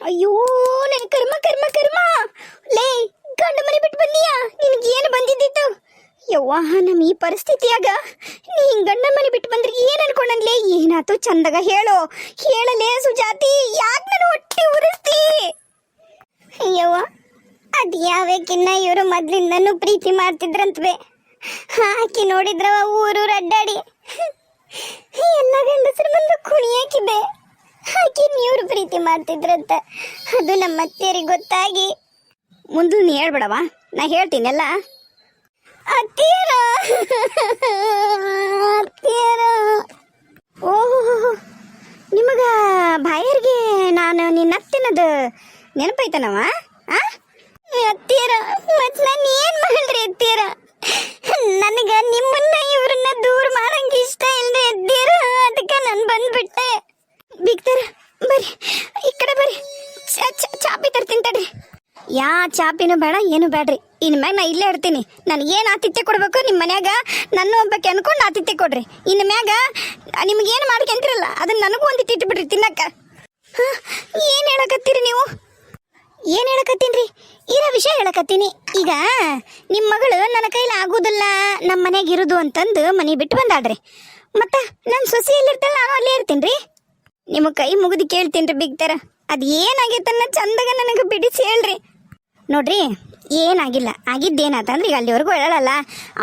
ಅಯ್ಯೋ, ನನ್ ಕರ್ಮ ಕರ್ಮ ಕರ್ಮ. ಲೇ, ಗಂಡ ಮನೆ ಬಿಟ್ಟು ಬಂದೀಯಾ? ನಿನಗೆ ಏನು ಬಂದಿದ್ದಿತ್ತು ಯವ್ವ ನಮ್ಮ ಈ ಪರಿಸ್ಥಿತಿಯಾಗ ನೀ ಹಿಂಗೆ ಗಂಡನ ಮನೆ ಬಿಟ್ಟು ಬಂದ್ರೆ ಏನ್ ಅನ್ಕೊಂಡನ್ಲೇ ಏನಾತು ಚಂದಗ ಹೇಳು. ಹೇಳಲೇ ಸುಜಾತಿ, ಯಾಕೆ ನಾನು ಹೊಟ್ಟೆ ಉರಿಸ್ತಿ? ಅಯ್ಯವ್ವ ಅದ್ ಯಾವ್ಯಾಕಿನ್ನ ಇವರು ಮೊದ್ಲಿಂದನೂ ಪ್ರೀತಿ ಮಾಡ್ತಿದ್ರಂತವೆ. ಹಾಕಿ ನೋಡಿದ್ರವ ಊರು ಅಡ್ಡಾಡಿ ಎಲ್ಲ ಗಂಡಸರು ಬಂದು ಕುಣಿಯಾಕಿದೆ ಆಕಿ ಇವ್ರು ಪ್ರೀತಿ ಮಾಡ್ತಿದ್ರಂತ. ಅದು ನಮ್ಮ ಅತ್ತೆಯರಿಗೆ ಗೊತ್ತಾಗಿ. ಮುಂದೆ ನೀ ಹೇಳ್ಬೇಡವ? ನಾ ಹೇಳ್ತೀನಲ್ಲ? ಅತ್ತಿಯರ! ಅತ್ತಿಯರ! ಓಹೋ! ನಿಮಗ ಬಾಯರ್ಗೆ ನಾನು ನಿನ್ನ ಅತ್ತಿನದು ನೆನಪೈತನವ? ಬಿಗ್ತಾರ ಬರ್ರಿ. ಈ ಕಡೆ ಬರ್ರಿ. ಚಾಪಿ ತರ್ತೀನಿ ತಡ್ರಿ. ಯಾ, ಚಾಪಿನೂ ಬೇಡ, ಏನು ಬೇಡ್ರಿ. ಇನ್ ಮ್ಯಾಗ ನಾ ಇಲ್ಲೇ ಇರ್ತೀನಿ. ನನಗೆ ಏನು ಆತಿಥ್ಯ ಕೊಡ್ಬೇಕು ನಿಮ್ಮ ಮನ್ಯಾಗ? ನನ್ನ ಒಬ್ಬಕ್ಕೆ ಅನ್ಕೊಂಡು ಆತಿಥ್ಯ ಕೊಡ್ರಿ. ಇನ್ನು ಮ್ಯಾಗ ನಿಮ್ಗೆ ಏನು ಮಾಡ್ಕೊಂತಿರಲ್ಲ ಅದನ್ನ ನನಗೂ ಒಂದು ಇಟ್ಬಿಡ್ರಿ ತಿನ್ನಕ್ಕ. ಏನು ಹೇಳಕತ್ತೀರಿ ನೀವು? ಏನು ಹೇಳಕತ್ತೀನಿ ಇರೋ ವಿಷಯ ಹೇಳಕತ್ತೀನಿ. ಈಗ ನಿಮ್ಮ ಮಗಳು ನನ್ನ ಕೈಲಿ ಆಗೋದಿಲ್ಲ ನಮ್ಮ ಮನೆಗೆ ಇರೋದು ಅಂತಂದು ಮನೆ ಬಿಟ್ಟು ಬಂದಾಡ್ರಿ ಮತ್ತೆ ನನ್ನ ಸೊಸೆ ಎಲ್ಲಿರ್ತಲ್ಲ ನಾನು ಅಲ್ಲೇ ಇರ್ತೀನಿ ರೀ ನಿಮ್ಮ ಕೈ ಮುಗಿದು ಕೇಳ್ತೀನಿ ರೀ ಬಿಗ್ತಾರ ಅದು ಏನಾಗೈತನ್ನ ಚಂದಾಗ ನನಗೆ ಬಿಡಿಸಿ ಹೇಳ್ರಿ. ನೋಡ್ರಿ, ಏನಾಗಿಲ್ಲ. ಆಗಿದ್ದೇನಾತಂದ್ರೆ? ಈಗ ಅಲ್ಲಿವರೆಗೂ ಹೇಳಲ್ಲ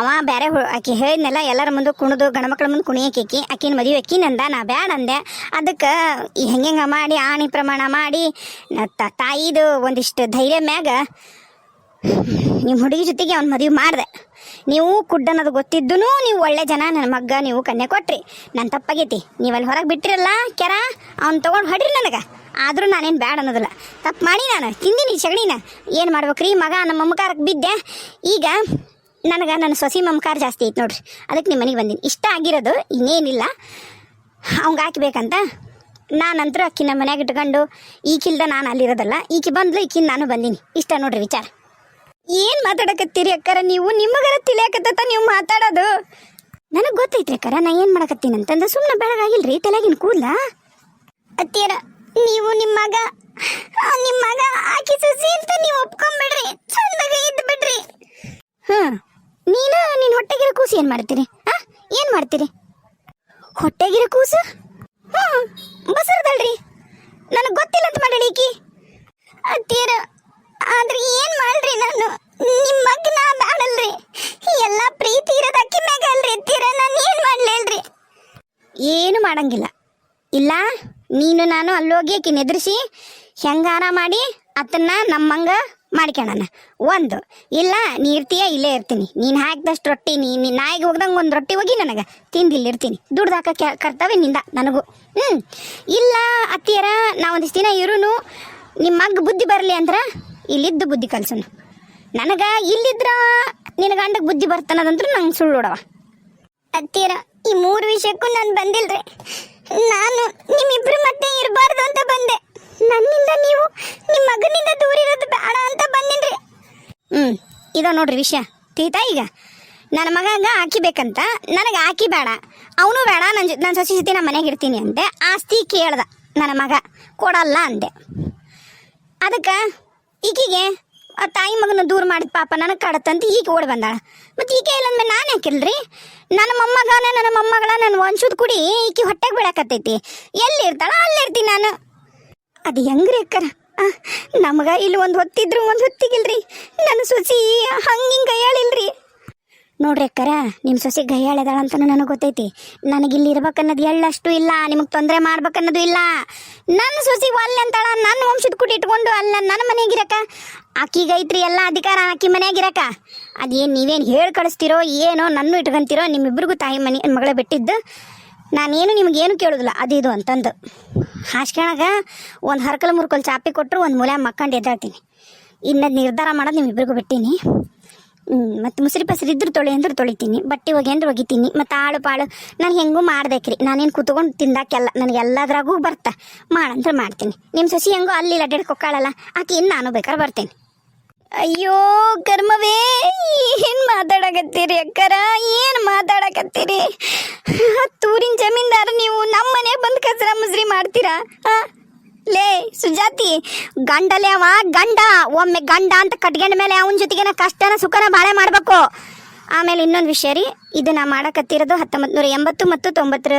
ಅವ ಬೇರೆ ಆಕಿ ಹೇಳಿದ್ನೆಲ್ಲ, ಎಲ್ಲರ ಮುಂದೆ ಕುಣಿದು ಗಂಡ್ಮಕ್ಳ ಮುಂದೆ ಕುಣಿಯಕ್ಕೆ. ಆಕಿನ ಮದುವೆ ಅಕ್ಕಿನಂದ ನಾ ಬ್ಯಾಡ ಅಂದೆ. ಅದಕ್ಕೆ ಹೆಂಗೆ ಮಾಡಿ, ಆಣಿ ಪ್ರಮಾಣ ಮಾಡಿ ತಾಯಿದು ಒಂದಿಷ್ಟು ಧೈರ್ಯ ಮ್ಯಾಗ ನಿಮ್ಮ ಹುಡುಗಿ ಜೊತೆಗೆ ಅವ್ನ ಮದುವೆ ಮಾಡಿದೆ. ನೀವು ಕುಡ್ಡನ್ನೋದು ಗೊತ್ತಿದ್ದೂ ನೀವು ಒಳ್ಳೆ ಜನ, ನನ್ನ ಮಗ್ಗ ನೀವು ಕನ್ಯೆ ಕೊಟ್ರಿ. ನನ್ನ ತಪ್ಪಾಗೈತಿ. ನೀವು ಅಲ್ಲಿ ಹೊರಗೆ ಬಿಟ್ಟಿರಲ್ಲ ಕೆರ? ಅವ್ನು ತೊಗೊಂಡು ಹೊಡ್ರಿ ನನಗೆ. ಆದರೂ ನಾನೇನು ಬ್ಯಾಡ ಅನ್ನೋದಿಲ್ಲ. ತಪ್ಪು ಮಾಡಿ ನಾನು. ತಿಂದಿನಿ ಸಗಣಿನ ಏನು ಮಾಡ್ಬೇಕ್ರಿ? ಮಗ ನಮ್ಮ ಮಮ್ಮಕಾರಕ್ಕೆ ಬಿದ್ದೆ. ಈಗ ನನಗೆ ನನ್ನ ಸೊಸಿ ಮಮ್ಮಕಾರ ಜಾಸ್ತಿ ಐತೆ ನೋಡ್ರಿ. ಅದಕ್ಕೆ ನಿಮ್ಮ ಮನೆಗೆ ಬಂದೀನಿ. ಇಷ್ಟ ಆಗಿರೋದು ಇನ್ನೇನಿಲ್ಲ. ಅವಂಗೆ ಹಾಕ್ಬೇಕಂತ. ನಾನಂತರೂ ಅಕ್ಕಿ ನಮ್ಮ ಇಟ್ಕೊಂಡು ಈಕಿಲ್ದ ನಾನು ಅಲ್ಲಿರೋದಲ್ಲ, ಈಕಿ ಬಂದ್ಲು, ಈಕಿನ ನಾನು ಬಂದೀನಿ. ಇಷ್ಟ ನೋಡ್ರಿ ವಿಚಾರ. ಏನ್ ಮಾತಾಡಕತ್ತೀರಿ ಅಕ್ಕರ ನೀವು? ನಿಮಗರ ತಿಳಿಯಾಕತ್ತ ನೀವು ಮಾತಾಡೋದು. ನನಗೆ ಗೊತ್ತೈತ್ರಿ ಅಕ್ಕರ, ನಾ ಏನ್ ಮಾಡಕತ್ತೀನಿ ಅಂತಂದ ಸುಮ್ಮನೆ ಬೆಳಗಾಗಿಲ್ರಿ, ತಲೆಗಿನ ಕೂದಲ? ಅತ್ತಿಯರ, ನೀವು ನಿಮ್ಮ ಮಗ ನಿಮ್ಮ ಮಗ ಆಕಿ ಸಸಿ ಅಂತ ನೀವು ಒಪ್ಕೊಂಬಿಡ್ರಿ, ಚಂದಾಗ ಇದ್ದು ಬಿಡ್ರಿ. ಹ, ನೀನು ನಿನ್ ಹೊಟ್ಟೆಗಿರ ಕೂಸು ಏನ್ ಮಾಡ್ತೀರಿ? ಆ, ಏನ್ ಮಾಡ್ತೀರಿ? ಹೊಟ್ಟೆಗಿರೋ ಕೂಸು? ಹ್ಮ್ ಬಸರದಳ್ರಿ ನನಗೆ ಗೊತ್ತಿಲ್ಲ ಅಂತ ಮಾಡಲಿ ಈಕಿ. ಅತ್ತಿಯರ ಆದ್ರೆ ಏನ್ ಮಾಡ್ರಿ ನಾನು? ನಿಮ್ಮ ಮಗನ ಬ್ಯಾಡಲ್ರಿ. ಎಲ್ಲ ಪ್ರೀತಿ ಇರೋದು ಅಕ್ಕಿ ಮ್ಯಾಗ ಅಲ್ರಿ ಅತ್ತಿಯರ ನಾನು ಏನ್ ಮಾಡ್ಲೇಳ್ರಿ? ಏನು ಮಾಡಂಗಿಲ್ಲ. ಇಲ್ಲ, ನೀನು ನಾನು ಅಲ್ಲೋಗಿ ಆಕಿನ ಎದುರಿಸಿ ಹೆಂಗಾರ ಮಾಡಿ ಅದನ್ನ ನಮ್ಮಂಗ ಮಾಡ್ಕೊಳಣ ಒಂದು, ಇಲ್ಲ ನೀ ಇರ್ತೀಯ ಇಲ್ಲೇ ಇರ್ತೀನಿ. ನೀನು ಹಾಕಿದಷ್ಟು ರೊಟ್ಟಿ, ನೀ ನೀ ನಾಯಿಗೆ ಹೋಗ್ದಂಗೆ ಒಂದು ರೊಟ್ಟಿ ಹೋಗಿ ನನಗೆ. ತಿಂದು ಇಲ್ಲಿ ಇರ್ತೀನಿ. ದುಡ್ದು ಹಾಕೋ ಕರ್ತವ್ಯ ನಿಂದ ನನಗೂ. ಹ್ಞೂ ಇಲ್ಲ, ಅತ್ತಿಯರ ನಾ ಒಂದಿಷ್ಟು ದಿನ ಇರುನು ನಿಮ್ಮ ಮಗ್ ಬುದ್ಧಿ ಬರಲಿ ಅಂದ್ರೆ ಇಲ್ಲಿದ್ದು ಬುದ್ಧಿ ಕಲ್ಸೋಣ. ನನಗೆ ಇಲ್ಲಿದ್ರ ನಿನ್ನ ಗಂಡಕ್ಕೆ ಬುದ್ಧಿ ಬರ್ತಾನದಂದ್ರೆ ನಂಗೆ ಸುಳ್ಳು ನೋಡವ. ಅತ್ತೀರ ಈ ಮೂರು ವಿಷಯಕ್ಕೂ ನಾನು ಬಂದಿಲ್ರಿ. ನಾನು ನಿಮ್ಮಿಬ್ರು ಮತ್ತೆ ಇರಬಾರ್ದು ಅಂತ ಬಂದೆ. ನನ್ನಿಂದ ನೀವು ನಿಮ್ಮ ಮಗನಿಂದ ದೂರ ಇರೋದು ಬೇಡ ಅಂತ ಬಂದಿನ್ರಿ. ಹ್ಮ್, ಇದ ನೋಡ್ರಿ ವಿಷಯ. ತೀತಾ ಈಗ? ನನ್ನ ಮಗಂಗ ಹಾಕಿಬೇಕಂತ ನನಗೆ ಹಾಕಿ ಬೇಡ. ಅವನು ಬೇಡ ನನ್ನ ನನ್ನ ಸಸಿ ಜೊತೆ ನಮ್ಮ ಮನೆಗೆ ಇರ್ತೀನಿ ಅಂದೆ. ಆಸ್ತಿ ಕೇಳ್ದ ನನ್ನ ಮಗ. ಕೊಡಲ್ಲ ಅಂದೆ. ಅದಕ್ಕೆ ಈಕಿಗೆ ಆ ತಾಯಿ ಮಗನ ದೂರ ಮಾಡಿದ ಪಾಪ ನನಗೆ ಕಾಡತ್ತಂತ ಈಗ ಓಡಿ ಬಂದಾಳ ಮತ್ತು ಈಕೆ ಇಲ್ಲಂದ್ರೆ ನಾನು ಯಾಕಿಲ್ರಿ ನನ್ನ ಮೊಮ್ಮಗನ, ನನ್ನ ಮೊಮ್ಮಗಳ, ನನ್ನ ವಂಶದ ಕುಡಿ ಈಕಿ ಹೊಟ್ಟೆಗೆ ಬಿಡಾಕತ್ತೈತಿ ಎಲ್ಲಿ ಇರ್ತಾಳ ಅಲ್ಲಿ ಇರ್ತೀನಿ ನಾನು. ಅದು ಹೆಂಗ್ರಿ ಅಕ್ಕರ? ನಮಗ ಇಲ್ಲಿ ಒಂದು ಹೊತ್ತಿದ್ರು ಒಂದು ಹೊತ್ತಿಗಿಲ್ರಿ. ನನ್ನ ಸುಸಿ ಹಂಗಿಂಗ ಗೈಯಾಳಿಲ್ರಿ ನೋಡ್ರಿ ಅಕ್ಕರ ನಿಮ್ಮ ಸೊಸೆ ಗೈಯಾಳದಾಳ ಅಂತ ನನಗೆ ಗೊತ್ತೈತಿ. ನನಗೆ ಇಲ್ಲಿ ಇರ್ಬೇಕನ್ನೋದು ಎಳ್ಳಷ್ಟು ಇಲ್ಲ, ನಿಮಗೆ ತೊಂದರೆ ಮಾಡ್ಬೇಕನ್ನೋದು ಇಲ್ಲ. ನನ್ನ ಸೊಸಿ ಒಲ್ಲೆ ಅಂತಾಳ ನನ್ನ ವಂಶದ ಕುಟಿ ಇಟ್ಕೊಂಡು ಅಲ್ಲ ನನ್ನ ಮನೆಗಿರಕ ಆಕಿಗೆ ಐತ್ರಿ ಎಲ್ಲ ಅಧಿಕಾರ ಆಕಿ ಮನೆಯಾಗಿರಕ ಅದೇನು ನೀವೇನು ಹೇಳಿ ಕಳಿಸ್ತಿರೋ, ಏನೋ ನನ್ನ ಇಟ್ಕೊಂತಿರೋ, ನಿಮ್ಮಿಬ್ರಿಗೂ ತಾಯಿ ಮನೆ, ಮಗಳ ಬಿಟ್ಟಿದ್ದು, ನಾನೇನು ನಿಮಗೇನು ಕೇಳೋದಿಲ್ಲ. ಅದು ಇದು ಅಂತಂದು. ಹಾಸ್ಕೊಳಗ ಒಂದು ಹರ್ಕಲ್ ಮುರ್ಕಲ್ ಚಾಪಿ ಕೊಟ್ಟರು ಒಂದು ಮೂಲೆ ಮಕ್ಕಂಡು ಎದ್ದಾಳ್ತೀನಿ. ಇನ್ನು ನಿರ್ಧಾರ ಮಾಡೋದು ನಿಮ್ಮಿಬ್ರಿಗೂ ಬಿಟ್ಟೀನಿ. ಮತ್ತು ಮುಸ್ರಿ ಪಸರಿ ಇದ್ರೆ ತೊಳಿ ಅಂದ್ರೆ ತೊಳಿತೀನಿ, ಬಟ್ಟೆ ಒಗೆ ಅಂದ್ರೆ ಒಗಿತೀನಿ, ಮತ್ತು ಆಳು ಪಾಳು ನಾನು ಹೆಂಗೂ ಮಾಡ್ಬೇಕ್ರಿ. ನಾನೇನು ಕೂತ್ಕೊಂಡು ತಿಂದಾಕೆಲ್ಲ, ನನಗೆ ಎಲ್ಲದ್ರಾಗೂ ಬರ್ತಾ. ಮಾಡಂದ್ರೆ ಮಾಡ್ತೀನಿ. ನಿಮ್ಮ ಸೊಸಿ ಹೆಂಗೋ ಅಲ್ಲಿ ಅಡ್ಡಾಡಿ ಕೊಕ್ಕಾಳಲ್ಲ ಆಕೆ ಇನ್ನು ನಾನು ಬೇಕಾದ್ರೆ ಬರ್ತೇನೆ. ಅಯ್ಯೋ ಕರ್ಮವೇ ಏನು ಮಾತಾಡಕತ್ತೀರಿ ಅಕ್ಕರ, ಏನು ಮಾತಾಡಕತ್ತೀರಿ? ಹತ್ತೂರಿನ ಜಮೀನ್ದಾರ ನೀವು ನಮ್ಮ ಮನೆ ಬಂದು ಕಸರ ಮುಸ್ರಿ ಮಾಡ್ತೀರಾ? ಆ? ಲೇ, ಸುಜಾತಿ, ಗಂಡಲೇ ಅವ, ಗಂಡ. ಒಮ್ಮೆ ಗಂಡ ಅಂತ ಕಟ್ಕೊಂಡ ಮೇಲೆ ಅವನ ಜೊತೆಗೆ ಕಷ್ಟನ ಸುಖನ ಬಾಳೆ ಮಾಡಬೇಕು. ಆಮೇಲೆ ಇನ್ನೊಂದು ವಿಷಯ ರೀ ಇದು ನಾ ಮಾಡಕತ್ತಿರೋದು ಹತ್ತೊಂಬತ್ತು ನೂರ ಎಂಬತ್ತು ಮತ್ತು ತೊಂಬತ್ತರ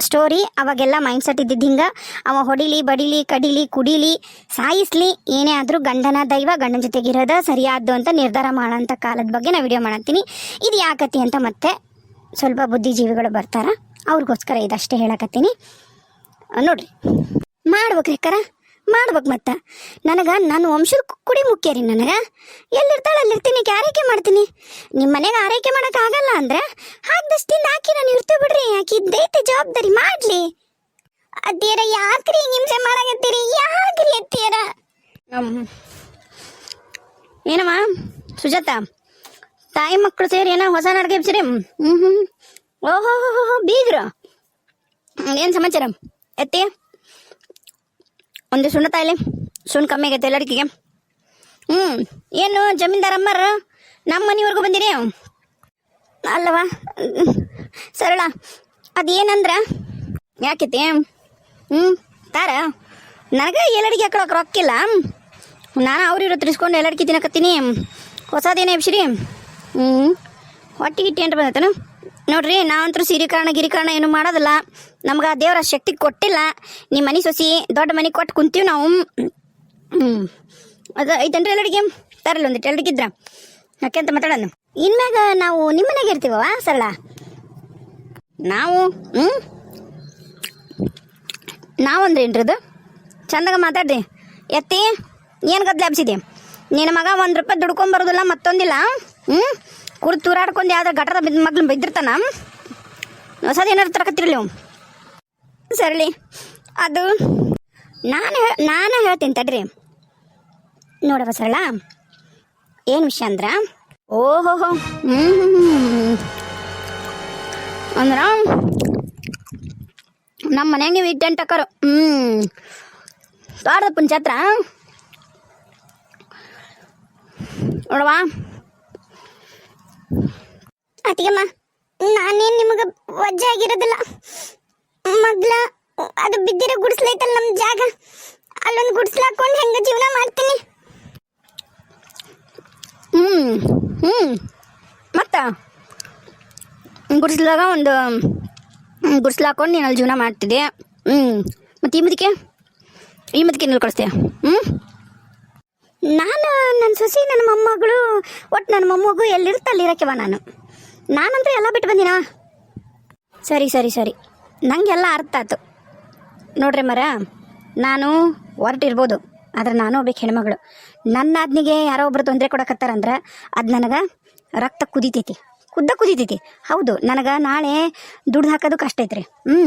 ಸ್ಟೋರಿ ಅವಾಗೆಲ್ಲ ಮೈಂಡ್ ಸೆಟ್ ಇದ್ದಿದ್ದು ಹಿಂಗೆ. ಅವ ಹೊಡಿಲಿ, ಬಡಿಲಿ, ಕಡಿಲಿ, ಕುಡಿಲಿ, ಸಾಯಿಸ್ಲಿ, ಏನೇ ಆದರೂ ಗಂಡನ ದೈವ, ಗಂಡನ ಜೊತೆಗಿರೋದ ಸರಿಯಾದ್ದು ಅಂತ ನಿರ್ಧಾರ ಮಾಡೋಂಥ ಕಾಲದ ಬಗ್ಗೆ ನಾ ವಿಡಿಯೋ ಮಾಡತ್ತೀನಿ ಇದು ಯಾಕತಿ ಅಂತ ಮತ್ತೆ ಸ್ವಲ್ಪ ಬುದ್ಧಿಜೀವಿಗಳು ಬರ್ತಾರ. ಅವ್ರಿಗೋಸ್ಕರ ಇದಷ್ಟೇ ಹೇಳಕತ್ತೀನಿ. ನೋಡ್ರಿ. ಮಾಡ್ಬೇಕು ಕರ ಮಾಡ್ಬೇಕು ಮತ್ತೆ. ನನಗೆ ನನ್ನ ವಂಶದ ಕುಡಿ ಮುಖ್ಯ ರೀ ನನಗೆ. ಎಲ್ಲಿರ್ತಾಳೆ ಅಲ್ಲಿರ್ತೀನಿ ಆರೈಕೆ ಮಾಡ್ತೀನಿ? ನಿಮ್ಮ ಮನೆಗೆ ಆರೈಕೆ ಮಾಡೋಕ್ಕಾಗಲ್ಲ ಅಂದ್ರೆ ಹಾಕ್ದಷ್ಟಿಂದ ಹಾಕಿ ನಾನು ಇರ್ತೀವಿ ಬಿಡ್ರಿ. ಆಕಿ ಇದ್ದೈತೆ ಜವಾಬ್ದಾರಿ ಮಾಡ್ಲಿ. ಅದೇರ ಯಾಕ್ರಿ ಹಿಂಸೆ ಮಾಡಕತ್ತೀರಿ? ಯಾಕ್ರಿ ಅತ್ತೀರ ಏನಮ್ಮ? ಸುಜಾತ, ತಾಯಿ ಮಕ್ಕಳು ಸೇರಿ ಏನೋ ಹೊಸ ನಾಟಕ ಎಬ್ಸಿರಿ? ಹ್ಞೂ ಹ್ಞೂ ಓಹೋ ಬೀಗ್ರ. ಏನು ಸಮಾಚಾರ? ಎತ್ತಿ? ಒಂದು ಸುಣ್ಣ ತಾಯಿಲೆ, ಸುಣ್ಣ ಕಮ್ಮಿ ಆಗೈತೆ ಎಲ್ಲರಿಗಿಗೆ ಹ್ಞೂ ಏನು ಜಮೀನ್ದಾರ್ ಅಮ್ಮರ? ನಮ್ಮ ಮನೆವರೆಗೂ ಬಂದಿರಿ? ಅಲ್ಲವ? ಸರಳ, ಅದೇನಂದ್ರ? ಯಾಕೈತಿ? ಹ್ಞೂ ತಾರ, ನನಗೆ ಎಲ್ಲಡಿಗೆ ಹಾಕೊಳಕ್ಕೆ ರೊಕ್ಕಿಲ್ಲ? ನಾನು ಅವ್ರಿವ್ರ ತಿರ್ಸ್ಕೊಂಡು ಎಲ್ಲಡಿಕೆ ತಿನ್ನಕತ್ತೀನಿ ಹೊಸದೇನೇ ಎಬ್ಸಿರಿ? ಹ್ಞೂ ಹೊಟ್ಟೆ ಗಿಟ್ಟಿ ಅಂತ ಬಂದೈತೇನು? ನೋಡ್ರಿ, ನಾವಂತೂ ಸಿರಿಕರಣ ಗಿರಿಕರಣ ಏನು ಮಾಡೋದಿಲ್ಲ. ನಮ್ಗೆ ದೇವರ ಶಕ್ತಿ ಕೊಟ್ಟಿಲ್ಲ. ನಿಮ್ಮ ಮನೆ ಸೊಸಿ, ದೊಡ್ಡ ಮನೆ ಕೊಟ್ಟು ಕುಂತೀವಿ ನಾವು. ಅದು ಐತೇನ್ರಿ ಎಲ್ಲರಿಗೆ ತರಲ್ಲ ಒಂದಿಟ್ಟು ಎಲ್ಲಡಿಗಿದ್ರ ಯಾಕೆ ಅಂತ ಮಾತಾಡೋಣ. ಇನ್ಮ್ಯಾಗ ನಾವು ನಿಮ್ಮ ಮನೆಗೆ ಇರ್ತೀವವ, ಸರಳ? ನಾವು ಹ್ಞೂ ನಾವಂದ್ರೆ ಅದು ಚಂದಾಗ ಮಾತಾಡ್ರಿ. ಎತ್ತಿ, ಏನು ಗದ್ದೆ ಹಬ್ಸಿದೆ? ನಿನ್ನ ಮಗ ಒಂದು ರೂಪಾಯಿ ದುಡ್ಕೊಂಬರೋದಿಲ್ಲ ಮತ್ತೊಂದಿಲ್ಲ? ಹ್ಞೂ ಕುರ್ತು ತೂರಾಡ್ಕೊಂಡು ಯಾವ್ದಾರು ಗಟರ ಬಿದ್ದ ಮಗ್ಳು ಬಿದ್ದಿರ್ತಾನ? ಹೊಸದು ಏನಾರು ತರಕತ್ತಿರಲಿ ನೀವು? ಸರಳಿ ಅದು ನಾನು ನಾನು ಹೇಳ್ತೀನಿ ತಡ್ರಿ. ನೋಡವ ಸರಳ. ಏನು ವಿಷಯ ಅಂದ್ರ? ಓಹೋ ಹ್ಞೂ ಅಂದ್ರ ನಮ್ಮ ಮನ್ಯಾಗ ನೀವು ಇಟ್ಟಂಟಕ್ಕರು ಹ್ಞೂ ತೋಟದ ಪಂಚಾತ್ರ ನೋಡವಾ ಅತಿಗಮ್ಮ ನಾನೇನು ನಿಮಗೆ ವಜ್ಜೆ ಆಗಿರೋದಿಲ್ಲ. ಮೊದ್ಲ ಅದು ಬಿದ್ದಿರೋ ಗುಡಿಸ್ಲೈತಲ್ಲ ನಮ್ಮ ಜಾಗ. ಅಲ್ಲೊಂದು ಗುಡಿಸ್ಲು ಹಾಕೊಂಡು ಹೆಂಗೆ ಜೀವನ ಮಾಡ್ತೀನಿ? ಹ್ಞೂ ಹ್ಞೂ ಮತ್ತ? ಗುಡಿಸ್ಲಾಗ ಒಂದು ಗುಡಿಸ್ಲು ಹಾಕೊಂಡು ನೀನು ಅಲ್ಲಿ ಜೀವನ ಮಾಡ್ತಿದ್ದೆ. ಹ್ಞೂ ಮತ್ತು ಈ ಮುದಕ್ಕೆ ಈ ಮುದಕ್ಕೆ ಎಲ್ಲಿ ಕಳಿಸ್ತೀಯ? ಹ್ಞೂ ನಾನು ನನ್ನ ಸೊಸಿ ನನ್ನ ಮೊಮ್ಮಗಳು ಒಟ್ಟು ನನ್ನ ಮೊಮ್ಮಗು ಎಲ್ಲಿರುತ್ತೆ ಅಲ್ಲಿರಕ್ಕೆವ ನಾನು. ನಾನಂತೂ ಎಲ್ಲ ಬಿಟ್ಟು ಬಂದಿನ? ಸರಿ ಸರಿ ಸರಿ. ನನಗೆಲ್ಲ ಅರ್ಥ ಆಯ್ತು. ನೋಡ್ರಿ ಮರ, ನಾನು ಹೊರಟಿರ್ಬೋದು ಆದ್ರೆ ನಾನು ಒಬ್ಬಕ್ಕೆ ಹೆಣ್ಮಗಳು. ನನ್ನ ಆದ್ನಿಗೆ ಯಾರೋ ಒಬ್ರು ತೊಂದರೆ ಕೊಡಕತ್ತಾರಂದ್ರೆ ಅದು ನನಗೆ ರಕ್ತ ಕುದೀತೈತಿ. ಕುದ್ದ ಕುದಿತೈತಿ. ಹೌದು, ನನಗೆ ನಾಳೆ ದುಡ್ಡು ಹಾಕೋದು ಕಷ್ಟ ಐತ್ರಿ. ಹ್ಞೂ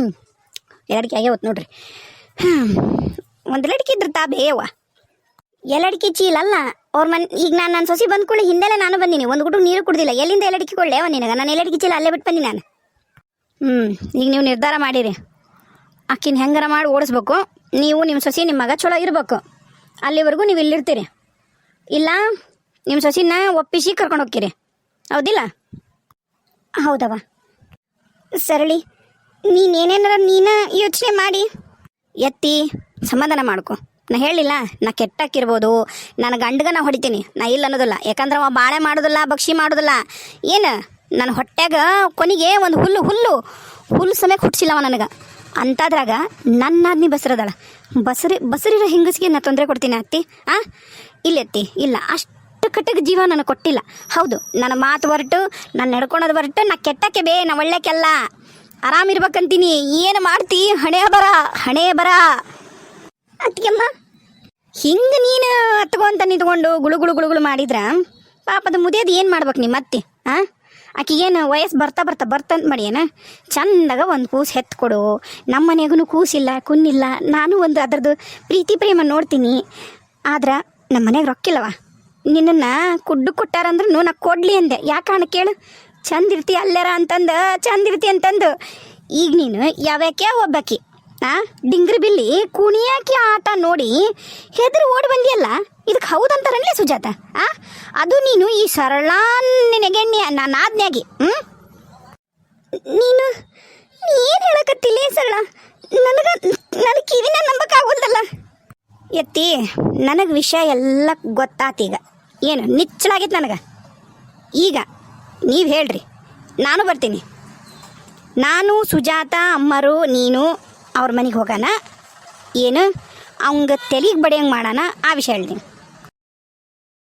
ಎರಡಿಕೆ ಆಗ್ಯಾವತ್ತು ನೋಡ್ರಿ. ಒಂದು ಲಡಿಕೆ ಇದ್ರೆ ತಾ ಬೇಯವ್ವ ಎಲ್ಲಡಿಕೆ ಚೀಲ ಅಲ್ಲ ಅವ್ರ ಮನ್, ಈಗ ನಾನು ನನ್ನ ಸೊಸಿ ಬಂದ ಕೂಡಲೇ ಹಿಂದೆಲ್ಲ ನಾನು ಬಂದಿನಿ. ಒಂದು ಗುಟ್ಟು ನೀರು ಕುಡ್ದಿಲ್ಲ. ಎಲ್ಲಿಂದ ಎಲ್ಲಡಿಕೆ ಕೊಳ್ಳೆ ಅವ ನಿನಗೆ ನಾನು ಎಲ್ಲಡಿಕೆ ಚೀಲ ಅಲ್ಲೇ ಬಿಟ್ಟು ಬಂದಿ ನಾನು. ಹ್ಞೂ ಈಗ ನೀವು ನಿರ್ಧಾರ ಮಾಡಿರಿ. ಅಕ್ಕಿನ ಹೆಂಗಾರ ಮಾಡಿ ಓಡಿಸ್ಬೇಕು. ನೀವು ನಿಮ್ಮ ಸೊಸಿ ನಿಮ್ಮ ಮಗ ಚಲೋ ಇರಬೇಕು. ಅಲ್ಲಿವರೆಗೂ ನೀವು ಇಲ್ಲಿರ್ತೀರಿ. ಇಲ್ಲ ನಿಮ್ಮ ಸೊಸಿನ ಒಪ್ಪಿಸಿ ಕರ್ಕೊಂಡು ಹೋಗ್ತೀರಿ. ಹೌದಿಲ್ಲ? ಹೌದವ ಸರಳಿ ನೀನೇನೇನಾರ ನೀನು ಯೋಚನೆ ಮಾಡಿ. ಎತ್ತಿ, ಸಮಾಧಾನ ಮಾಡ್ಕೊ. ನಾ ಹೇಳಿಲ್ಲ, ನಾ ಕೆಟ್ಟಾಕಿರ್ಬೋದು. ನನ್ನ ಗಂಡಗ ನಾ ಹೊಡಿತೀನಿ. ನಾ ಇಲ್ಲ ಅನ್ನೋದಿಲ್ಲ. ಯಾಕಂದ್ರೆ ಅವ ಬಾಳೆ ಮಾಡೋದಿಲ್ಲ, ಬಕ್ಷಿ ಮಾಡೋದಿಲ್ಲ. ಏನು? ನನ್ನ ಹೊಟ್ಯಾಗ ಕೊನೆಗೆ ಒಂದು ಹುಲ್ಲು ಹುಲ್ಲು ಹುಲ್ಲು ಸಮಯ ಹುಟ್ಟಿಸಿಲ್ಲವ ನನಗೆ. ಅಂಥದ್ರಾಗ ನನ್ನ ಆದ್ನಿ ಬಸರದಳ. ಬಸರಿ, ಬಸರಿರೋ ಹೆಂಗಸಿಗೆ ನಾ ತೊಂದರೆ ಕೊಡ್ತೀನಿ ಅತ್ತಿ? ಆ? ಇಲ್ಲ ಅತ್ತಿ, ಇಲ್ಲ. ಅಷ್ಟು ಕಟ್ಟಕ್ಕೆ ಜೀವ ನನಗೆ ಕೊಟ್ಟಿಲ್ಲ. ಹೌದು, ನನ್ನ ಮಾತು ಹೊರಟು ನಾನು ನಡ್ಕೊಳೋದು ಹೊರಟು, ನಾ ಕೆಟ್ಟಕ್ಕೆ ಬೇ, ನಾ ಒಳ್ಳೆಕೆಲ್ಲ. ಆರಾಮಿರ್ಬೇಕಂತೀನಿ. ಏನು ಮಾಡ್ತಿ? ಹಣೆ ಬರ ಹಣೆ ಬರ. ಅತ್ತಿಗೆಮ್ಮ, ಹಿಂಗೆ ನೀನು ಹತ್ಕೊಂತ ನಿಂತ್ಕೊಂಡು ಗುಳು ಗುಳು ಗುಳು ಗುಳು ಮಾಡಿದ್ರ ಪಾಪದ ಮುದಿಯೋದು ಏನು ಮಾಡ್ಬೇಕು ನಿಮ್ಮ ಅತ್ತಿ, ಆ? ಆಕಿಗೇನು ವಯಸ್ಸು ಬರ್ತಾ ಬರ್ತಾ ಬರ್ತಂತ ಮಾಡಿ ಏನ? ಚಂದಾಗ ಒಂದು ಕೂಸು ಹೆತ್ತು ಕೊಡು ನಮ್ಮ ಮನೆಗೂ ಕೂಸಿಲ್ಲ ಕುನ್ನಿಲ್ಲ ನಾನು ಒಂದು ಅದರದ್ದು ಪ್ರೀತಿ ಪ್ರೇಮ ನೋಡ್ತೀನಿ, ಆದ್ರೆ ನಮ್ಮ ಮನೆಗೆ ರೊಕ್ಕಿಲ್ಲವ. ನಿನ್ನನ್ನು ಕುಡ್ಡು ಕೊಟ್ಟಾರಂದ್ರೂ ನಾ ಕೊಡ್ಲಿ ಅಂದೆ. ಯಾಕೆ ಕಾರಣ ಕೇಳು? ಚಂದ ಇರ್ತಿ ಅಲ್ಲಾರ ಅಂತಂದು ಚಂದ ಇರ್ತಿ ಅಂತಂದು. ಈಗ ನೀನು ಯಾವ್ಯಾಕೆ ಒಬ್ಬಾಕಿ? ಆ? ಡಿಂಗ್ರಿ ಬಿಲ್ಲಿ ಕುಣಿಯಾಕಿ ಆಟ ನೋಡಿ ಹೆದರು ಓಡಿ ಬಂದಿಯಲ್ಲ? ಇದಕ್ಕೆ ಹೌದಂತಾರನ್ಲೇ ಸುಜಾತ, ಆ? ಅದು ನೀನು ಈ ಸರಳ ನಿನಗೆಣ್ಣೆ ನಾನು ಆಜ್ಞಾಗಿ ಹ್ಞೂ ನೀನು ಏನು ಹೇಳಕತ್ತಿಲ್ಲ ಸರಳ? ನನಗೆ ನನ್ನ ಕಿವಿನ ನಂಬಕ್ಕಾಗೋದಲ್ಲ ಎತ್ತಿ ನನಗೆ ವಿಷಯ ಎಲ್ಲ ಗೊತ್ತಾತೀಗ ಏನು ನಿಚ್ಚಳಾಗಿತ್ತು ನನಗೆ? ಈಗ, ನೀವು ಹೇಳ್ರಿ. ನಾನು ಬರ್ತೀನಿ. ನಾನು, ಸುಜಾತ, ಅಮ್ಮರು, ನೀನು ಅವ್ರ ಮನೆಗೆ ಹೋಗೋಣ ಏನು? ಅವಂಗೆ ತೆಲಿಗೆ ಬಡಿಯಂಗೆ ಮಾಡೋಣ ಆ ವಿಷಯ ಹೇಳ್ತೀನಿ.